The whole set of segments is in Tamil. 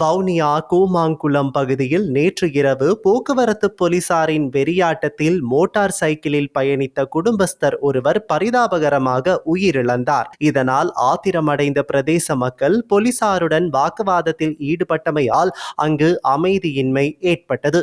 வவுனியா கூமாங்குளம் பகுதியில் நேற்று இரவு போக்குவரத்து போலீசாரின் வெறியாட்டத்தில் மோட்டார் சைக்கிளில் பயணித்த குடும்பஸ்தர் ஒருவர் பரிதாபகரமாக உயிரிழந்தார் இதனால் ஆத்திரமடைந்த பிரதேச மக்கள் போலீசாருடன் வாக்குவாதத்தில் ஈடுபட்டமையால் அங்கு அமைதியின்மை ஏற்பட்டது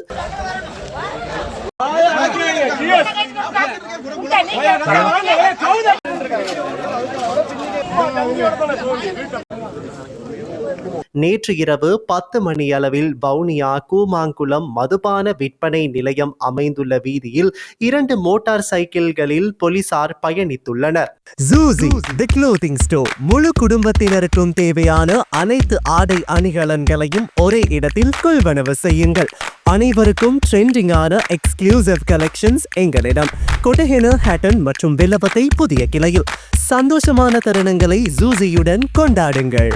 நேற்று இரவு பத்து மணியளவில் வவுனியா கூமாங்குளம் மதுபான விற்பனை நிலையம் அமைந்துள்ள வீதியில் இரண்டு மோட்டார் சைக்கிள்களில் போலீசார் பயணித்துள்ளனர். ஜூசி தி க்ளோதிங் ஸ்டோர் முழு குடும்பத்தினருக்கும் தேவையான அனைத்து ஆடை அணிகலன்களையும் ஒரே இடத்தில் கொள்வனவு செய்யுங்கள். அனைவருக்கும் ட்ரெண்டிங்கான எக்ஸ்க்ளூசிவ் கலெக்ஷன்ஸ் எங்களிடம். கொட்டஹென ஹேட்டன் மற்றும் வில்லபத்தை புதிய கிளையில். சந்தோஷமான தருணங்களை ஜூசியுடன் கொண்டாடுங்கள்.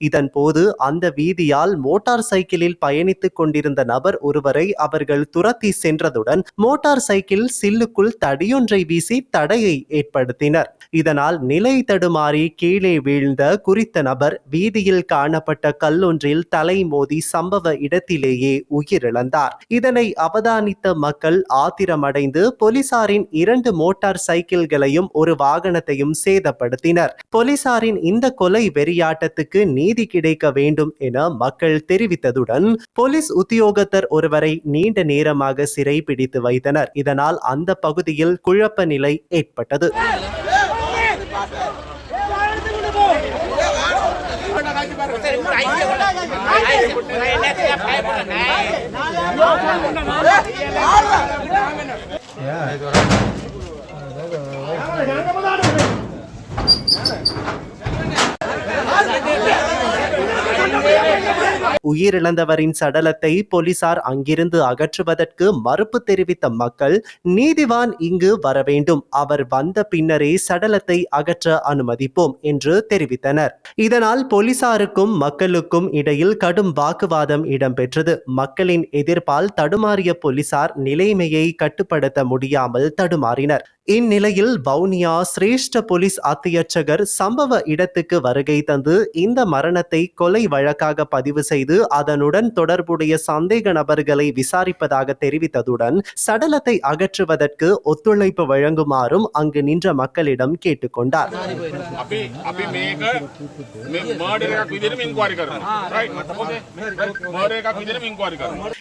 இதன் போது அந்த வீதியால் மோட்டார் சைக்கிளில் பயணித்துக் கொண்டிருந்த நபர் ஒருவரை அவர்கள் துரத்தி சென்றதுடன் மோட்டார் சைக்கிள் சில்லுக்குள் தடியொன்றை வீசி தடையை ஏற்படுத்தினர். இதனால் நிலை தடுமாறி கீழே வீழ்ந்த குறித்த நபர் வீதியில் காணப்பட்ட கல்லொன்றில் தலை மோதி சம்பவ இடத்திலேயே உயிரிழந்தார். இதனை அவதானித்த மக்கள் ஆத்திரமடைந்து போலீசாரின் இரண்டு மோட்டார் சைக்கிள்களையும் ஒரு வாகனத்தையும் சேதப்படுத்தினர். போலீசாரின் இந்த கொலை வெறியாட்டத்துக்கு நீதி கிடைக்க வேண்டும் என மக்கள் தெரிவித்ததுடன் போலீஸ் உத்தியோகத்தர் ஒருவரை நீண்ட நேரமாக சிறை பிடித்து வைத்தனர். இதனால் அந்த பகுதியில் குழப்ப நிலை ஏற்பட்டது. உயிரிழந்தவரின் சடலத்தை போலீசார் அங்கிருந்து அகற்றுவதற்கு மறுப்பு தெரிவித்த மக்கள் நீதிவான் இங்கு வர வேண்டும் அவர் வந்த பின்னரே சடலத்தை அகற்ற அனுமதிப்போம் என்று தெரிவித்தனர். இதனால் போலீசாருக்கும் மக்களுக்கும் இடையில் கடும் வாக்குவாதம் இடம்பெற்றது. மக்களின் எதிர்ப்பால் தடுமாறிய போலீசார் நிலைமையை கட்டுப்படுத்த முடியாமல் தடுமாறினர். இந்நிலையில் வவுனியா சிரேஷ்ட போலீஸ் அத்தியட்சகர் சம்பவ இடத்துக்கு வருகை தந்து இந்த மரணத்தை கொலை வழக்காக பதிவு செய்து அதனுடன் தொடர்புடைய சந்தேக நபர்களை விசாரிப்பதாக தெரிவித்ததுடன் சடலத்தை அகற்றுவதற்கு ஒத்துழைப்பு வழங்குமாறும் அங்கு நின்ற மக்களிடம் கேட்டுக்கொண்டார்.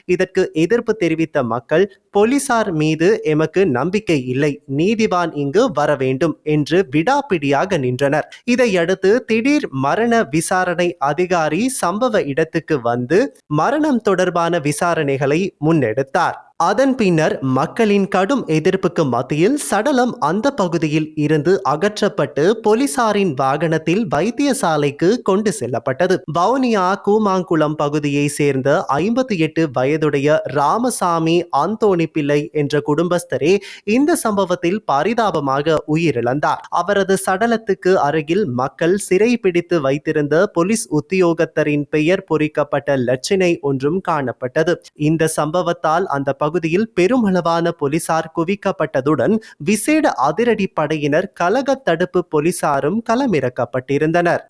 இதற்கு எதிர்ப்பு தெரிவித்த மக்கள் போலீசார் மீது எமக்கு நம்பிக்கை இல்லை. நீதிவான் இங்கு வர வேண்டும் என்று விடாப்பிடியாக நின்றனர். இதையடுத்து திடீர் மரண விசாரணை அதிகாரி சம்பவ இடத்துக்கு வந்து மரணம் தொடர்பான விசாரணைகளை முன்னெடுத்தார். அதன் பின்னர் மக்களின் கடும் எதிர்ப்புக்கு மத்தியில் சடலம் அந்த பகுதியில் இருந்து அகற்றப்பட்டு போலீசாரின் வாகனத்தில் வைத்தியசாலைக்கு கொண்டு செல்லப்பட்டது. வவுனியா கூமாங்குளம் பகுதியை சேர்ந்த ஐம்பத்தி எட்டு வயதுடைய ராமசாமி அந்தோணி பிள்ளை என்ற குடும்பஸ்தரே இந்த சம்பவத்தில் பரிதாபமாக உயிரிழந்தார். அவரது சடலத்துக்கு அருகில் மக்கள் சிறை பிடித்து வைத்திருந்த போலீஸ் உத்தியோகத்தரின் பெயர் பொறிக்கப்பட்ட லட்சணை ஒன்றும் காணப்பட்டது. இந்த சம்பவத்தால் அந்த பகுதியில் பெருமளவான போலீசார் குவிக்கப்பட்டதுடன் விசேட அதிரடி படையினர் கலக தடுப்பு போலீசாரும் களமிறக்கப்பட்டிருந்தனர்.